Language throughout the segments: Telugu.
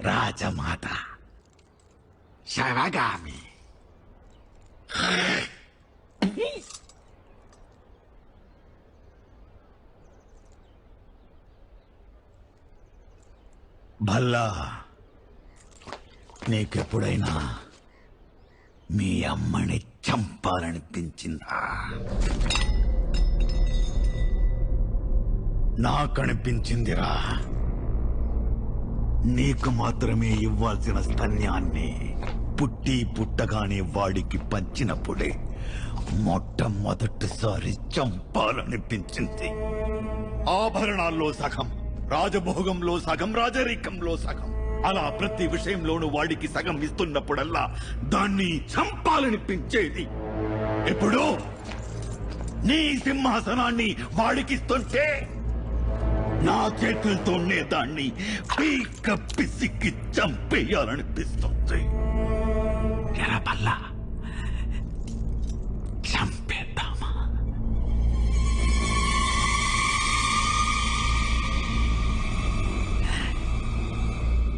రాజమాత. శవగామి భల్లా నీకెప్పుడైనా మీ అమ్మని చంపాలనిపించిందా? నాకనిపించిందిరా. నీకు మాత్రమే ఇవ్వాల్సిన స్తన్యాన్ని పుట్టి పుట్టగానే వాడికి పంచినప్పుడే మొట్టమొదటిసారి చంపాలనిపించింది. ఆభరణాల్లో సగం రాజభోగంలో సగం రాజరికంలో సగం. అలా ప్రతి విషయంలోనూ వాడికి సగం ఇస్తున్నప్పుడల్లా దాన్ని చంపాలనిపించేది. ఇప్పుడు నీ సింహాసనాన్ని వాడికిస్తుంటే నా చేతులతోనే దాన్ని పీక పిసికి చంపేయాలనిపిస్తుంది. ఎరపల్ల చంపేద్దామా?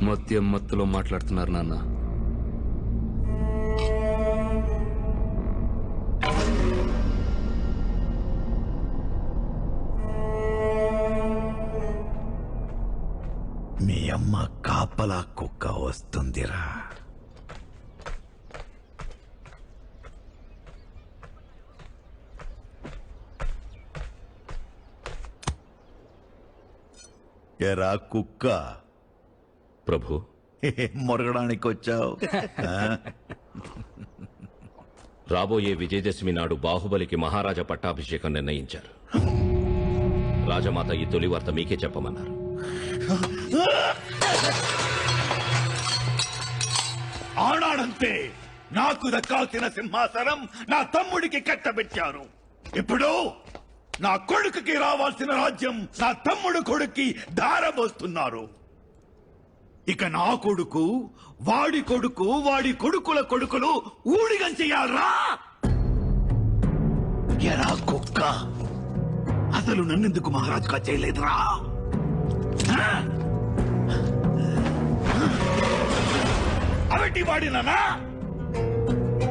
మత్యం మత్తులో మాట్లాడుతున్నారు నాన్న. అమ్మ కాపలా కుక్క వస్తుందిరా. ఎరా కుక్క? ప్రభు. మొరగడానికి వచ్చావు రాబోయే విజయదశమి నాడు బాహుబలికి మహారాజా పట్టాభిషేకం నిర్ణయించారు. రాజమాత ఈ తొలి వార్త మీకే చెప్పమన్నారు. ఆనాడంతే నాకు దక్కాల్సిన సింహాసనం నా తమ్ముడికి కట్టబెట్టారు. ఇప్పుడు నా కొడుకుకి రావాల్సిన రాజ్యం నా తమ్ముడు కొడుక్కి దారబోస్తున్నారు. ఇక నా కొడుకు వాడి కొడుకు వాడి కొడుకుల కొడుకులు ఊడిగం చెయ్యాలరా ఎరా కుక్క? అసలు నన్నెందుకు మహారాజుగా చేయలేదురా? అరటి వాడిననా?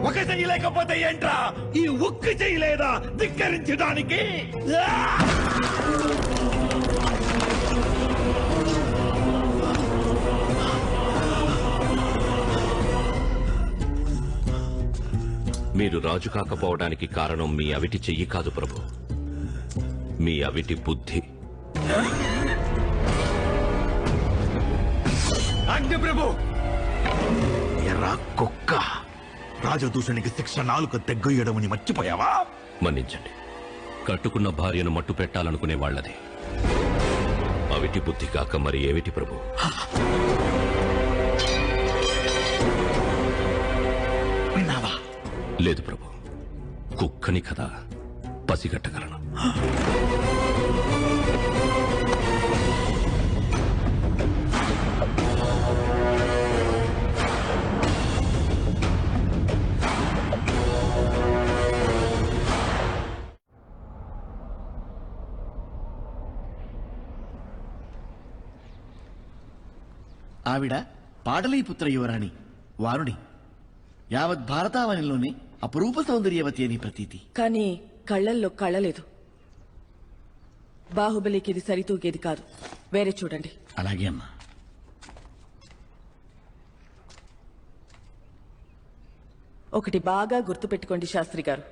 ఒక చెయ్యి లేకపోతే ఏంట్రా? ఈ ఉక్కు చేయలేదా ధిక్కరించడానికి? ఆ! మీరు రాజు కాకపోవడానికి కారణం మీ అవిటి చెయ్యి కాదు ప్రభు. మీ అవిటి బుద్ధి. ప్రభు. ఎర్రా కుక్క. రాజదూషణికి శిక్ష నాలుక తెగ్గొయ్యడమని మర్చిపోయావా? మన్నించండి. కట్టుకున్న భార్యను మట్టు పెట్టాలనుకునే వాళ్ళది. అవిటి బుద్ధి కాక మరి ఏమిటి ప్రభు? విన్నావా? లేదు ప్రభు. కుక్కని కదా పసిగట్టగలను. ఆవిడ పాటలీపుత్ర యువరాణి వారుణి. యావత్ భారతావనిలోని అపురూప సౌందర్యవతి అని ప్రతీతి. కానీ కళ్ళల్లో కళ్ళలేదు బాహుబలికి ఇది సరితూగేది కాదు. వేరే చూడండి. అలాగే అమ్మా. ఒకటి బాగా గుర్తుపెట్టుకోండి శాస్త్రి గారు.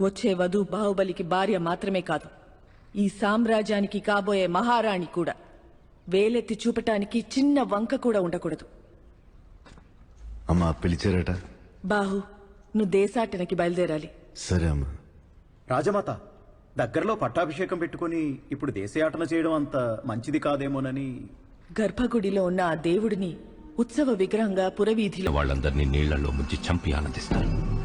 వచ్చే వధు బాహుబలికి భార్య మాత్రమే కాదు. ఈ సామ్రాజ్యానికి కాబోయే మహారాణి కూడా. వేలెత్తి చూపటానికి చిన్న వంక కూడా ఉండకూడదు. అమ్మా పిలిచారట. బాహు నువ్వు దేశాటనకి బయలుదేరాలి. సరే అమ్మా. రాజమాత దగ్గరలో పట్టాభిషేకం పెట్టుకొని ఇప్పుడు దేశయాటన చేయడం అంత మంచిది కాదేమోనని. గర్భగుడిలో ఉన్న ఆ దేవుడిని ఉత్సవ విగ్రహంగా పురవీధిలో వాళ్ళందరినీ నీళ్ళలో ముంచి చంపి ఆనందిస్తారు.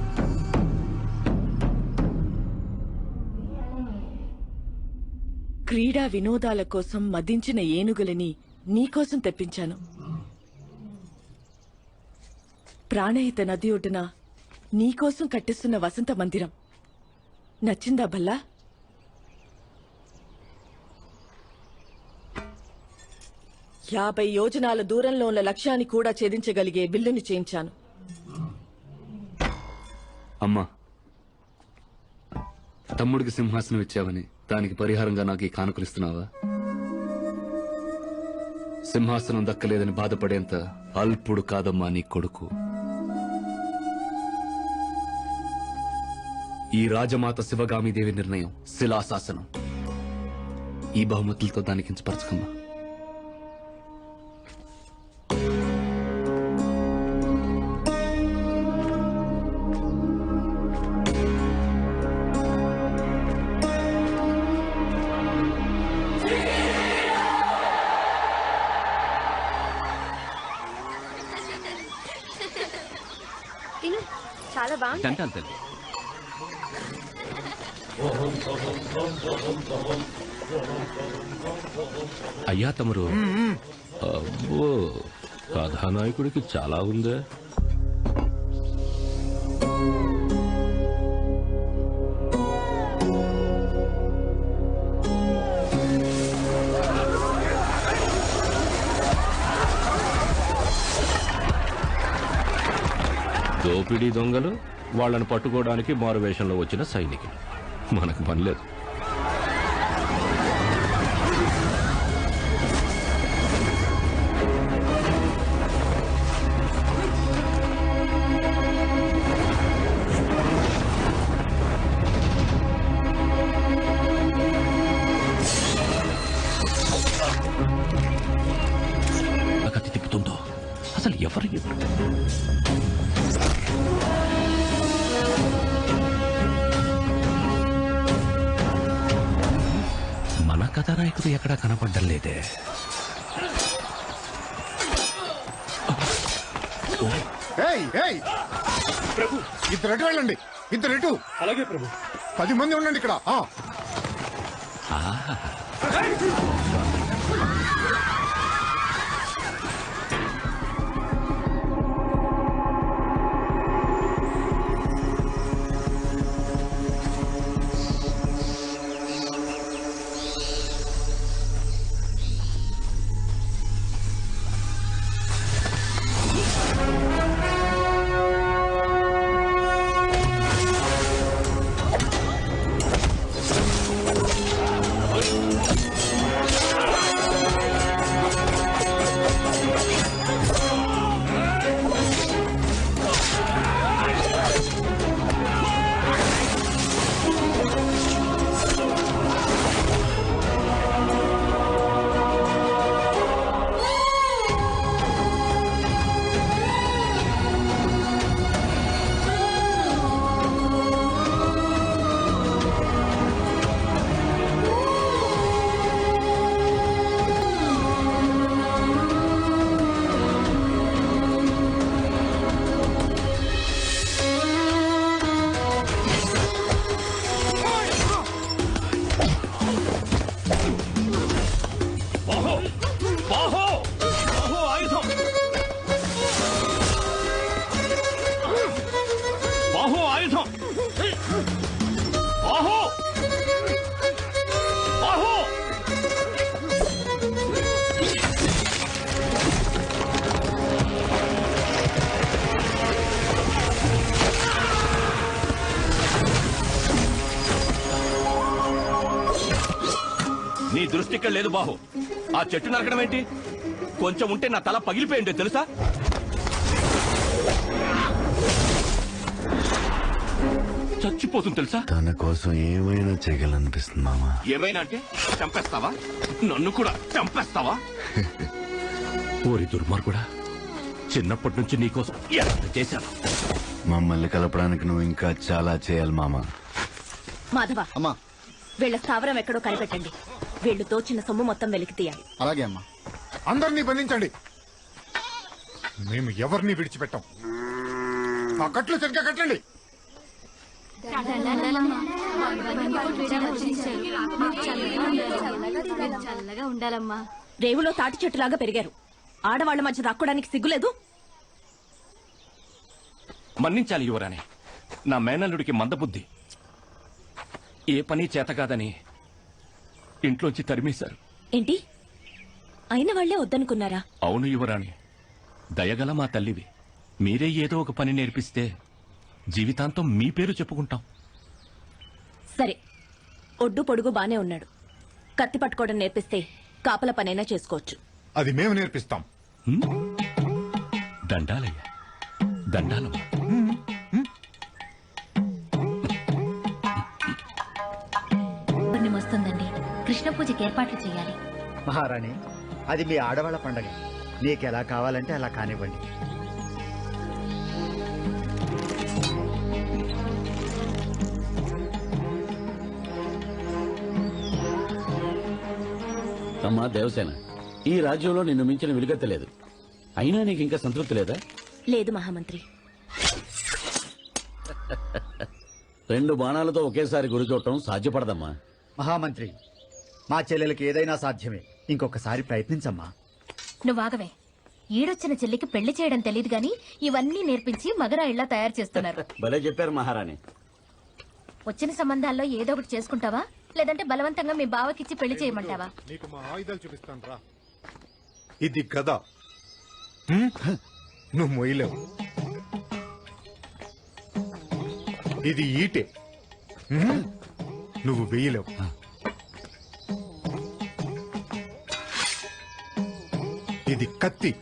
క్రీడా వినోదాల కోసం మదించిన ఏనుగులని నీకోసం తెప్పించాను. ప్రాణహిత నది ఒడ్డున నీకోసం కట్టిస్తున్న వసంత మందిరం. నచ్చిందా భల్లా? యాభై యోజనాల దూరంలో ఉన్న లక్ష్యాన్ని కూడా ఛేదించగలిగే బిల్లుని చేయించాను. అమ్మా తమ్ముడికి సింహాసనం ఇచ్చావని దానికి పరిహారంగా నాకు ఈ కానుకలు ఇస్తున్నావా సింహాసనం దక్కలేదని బాధపడేంత అల్పుడు కాదమ్మా నీ కొడుకు. ఈ రాజమాత శివగామిదేవి నిర్ణయం శిలాశాసనం. ఈ బహుమతులతో దానికి కించపరచకమ్మా. చాలా తల్లి అయ్యా తమరు అబ్బో కథానాయకుడికి చాలా ఉందే. దోపిడీ దొంగలు? వాళ్ళని పట్టుకోవడానికి మారువేషంలో వచ్చిన సైనికులు. మనకు పని లేదే. ఏయ్ ప్రభు ఇద్దరు ఎటు వెళ్ళండి. ఇద్దరు ఎటు అలాగే ప్రభు. పది మంది ఉండండి ఇక్కడ. ఆ. దృష్టి ఇక్కడ లేదు బాహు. ఆ చెట్టు నరకడం ఏంటి? కొంచెం ఉంటే నా తల పగిలిపోయిండే తెలుసా? చచ్చిపోతుంది తెలుసా? తన కోసం ఏమైనా చేయగలనిపిస్తుంది మామ? ఏమైనా అంటే చంపేస్తావా? నన్ను కూడా చంపేస్తావా? ఓరి దుర్మార్గుడా చిన్నప్పటి నుంచి నీకోసం ఎంత చేశాను? మమ్మల్ని కలపడానికి నువ్వు ఇంకా చాలా చేయాలి మామ. మాధవ అమ్మా. వీళ్ళ స్థావరం ఎక్కడో కనిపెట్టండి. వీళ్ళు దోచిన సొమ్ము మొత్తం వెలికి తీయాలి. అలాగే అమ్మా. అందరినీ బంధించండి. మేము ఎవరిని విడిచిపెట్టాం. ఆ కట్లు సరిగ్గా కట్టండి. చల్లగా ఉండాలమ్మా రేవులో తాటి చెట్టులాగా పెరిగారు. ఆడవాళ్ళ మధ్య దాక్కోడానికి సిగ్గులేదు? మన్నించాలి యువరాని నా మేనల్లుడికి మందబుద్ధి. ఏ పని చేత కాదని ఇంట్లోంచి తరిమేశారు. ఏంటి? అయిన వాళ్ళే వద్దనుకున్నారా? అవును యువరాణి. దయగల మా తల్లివి. మీరే ఏదో ఒక పని నేర్పిస్తే జీవితాంతం మీ పేరు చెప్పుకుంటాం. సరే. ఒడ్డు పొడుగు బానే ఉన్నాడు. కత్తి పట్టుకోవడం నేర్పిస్తే కాపల పనైనా చేసుకోవచ్చు. అది మేము నేర్పిస్తాం. దండాలయ్యా. దండాలమ్మ. పూజకి ఏర్పాట్లు చేయాలి. మహారాణి అది మీ ఆడవాళ్ళ పండగ. నీకు ఎలా కావాలంటే అలా కానివ్వండి. అమ్మా దేవసేన ఈ రాజ్యంలో నిన్ను మించిన విలుగెత్త లేదు. అయినా నీకు ఇంకా సంతృప్తి లేదా? లేదు మహామంత్రి. రెండు బాణాలతో ఒకేసారి గురి చూడటం సాధ్యపడదమ్మా. మహామంత్రి మా చెల్లెలకి ఏదైనా సాధ్యమే. ఇంకొకసారి ప్రయత్నించమ్మా. నువ్వాగవే ఈడొచ్చిన చెల్లికి పెళ్ళి చేయడం తెలియదు గాని ఇవన్నీ నేర్పించి మగరాయిళ్ళా తయారు చేస్తున్నారు. భలే చెప్పారు మహారాణి. వచ్చిన సంబంధాల్లో ఏదో ఒకటి చేసుకుంటావా? లేదంటే బలవంతంగా మీ బావకిచ్చి పెళ్ళి చేయమంటావా? నీకు మా ఆయుధాలు చూపిస్తాను రా. ఇది గద హ్మ్? నువ్వు మొయ్యలేవు. ఇది ఈటే. హ్మ్? నువ్వు వేయలేవు. ఇది కత్తి.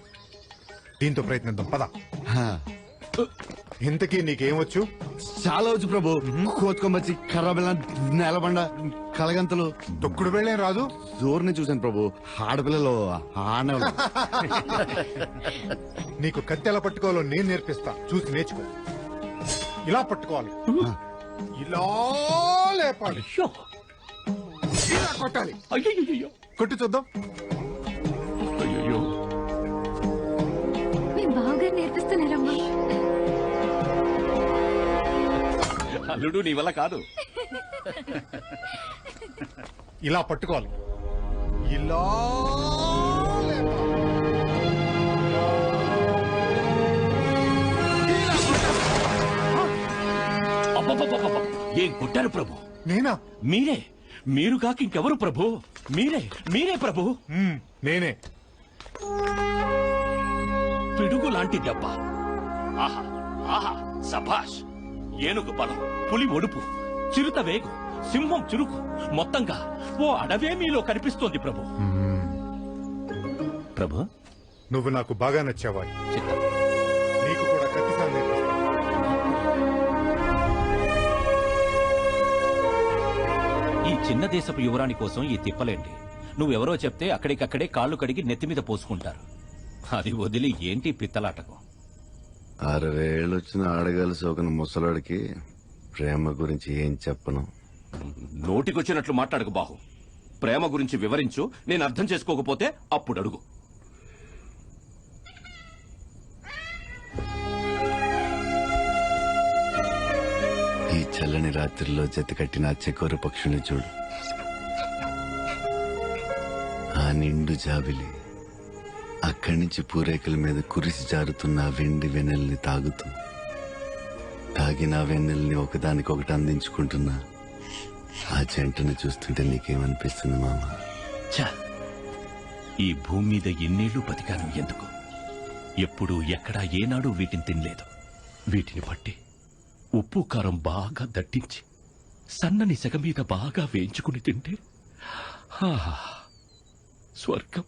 దీంతో ప్రయత్నిద్దాం. పద. ఇంతకీ నీకేమొచ్చు? చాలా వచ్చు ప్రభు. కోతుకొమ్మచ్చి కర్రబెల్ల నేలబండ కలగంతలు. తొక్కుడు వెళ్ళేం రాదు? జోరుని చూశాను ప్రభు. ఆడపిల్లలు ఆడవాళ్ళు. నీకు కత్తి ఎలా పట్టుకోవాలో నేను నేర్పిస్తా. చూసి నేర్చుకో. ఇలా పట్టుకోవాలి. ఇలా లేపాలి. ఇలా కొట్టాలి. అయ్యయ్యో కొట్టి చూద్దాం. అల్లుడు నీ వల్ల కాదు. ఇలా పట్టుకోవాలి. ఇలా! ఏం కొట్టారు ప్రభు? నేనా? మీరే. మీరు కాక ఇంకెవరు ప్రభు? మీరే. మీరే ప్రభు. మ్మ్, నేనే. పిడుగు లాంటి దెబ్బ ఆహా ఆహా సభాష్. ఏనుగు బలం పులి ఒడుపు చిరుత వేగు సింహం చురుకు మొత్తంగా ఓ అడవే మీలో కనిపిస్తోంది ప్రభు. ప్రభు? నువ్వు నాకు బాగా నచ్చావా చిత్తం. నీకు కూడా కత్తిసారి నేర్పిస్తా ఈ చిన్న దేశపు యువరాణి కోసం ఈ తిప్పలేండి నువ్వెవరో చెప్తే అక్కడికక్కడే కాళ్ళు కడిగి నెత్తి మీద పోసుకుంటారు. అది వదిలి ఏంటి పిత్తలాటకం? అరవై ఏళ్ళు వచ్చిన ఆడగాలి సోకిన ముసలాడికి ప్రేమ గురించి ఏం చెప్పను? నోటికొచ్చినట్లు మాట్లాడకు బాహు. ప్రేమ గురించి వివరించు నేను అర్థం చేసుకోకపోతే అప్పుడు అడుగు. ఈ చల్లని రాత్రిలో జత కట్టిన ఆ చెకోర పక్షుని చూడు. ఆ నిండు జాబిలి అక్కడి నుంచి పూరేకల మీద కురిసి జారుతున్న వెండి వెన్నెల్ని తాగుతూ తాగిన వెన్నెల్ని ఒకదానికొకటి అందించుకుంటున్నా. ఆ జంటను చూస్తుంటే నీకేమనిపిస్తుంది మామ? ఛ! ఈ భూమి మీద ఎన్నేళ్ళు బతికాను ఎందుకు? ఎప్పుడు ఎక్కడా ఏనాడు వీటిని తినలేదు. వీటిని పట్టి ఉప్పు కారం బాగా దట్టించి సన్నని సెగ మీద బాగా వేయించుకుని తింటే స్వర్గం.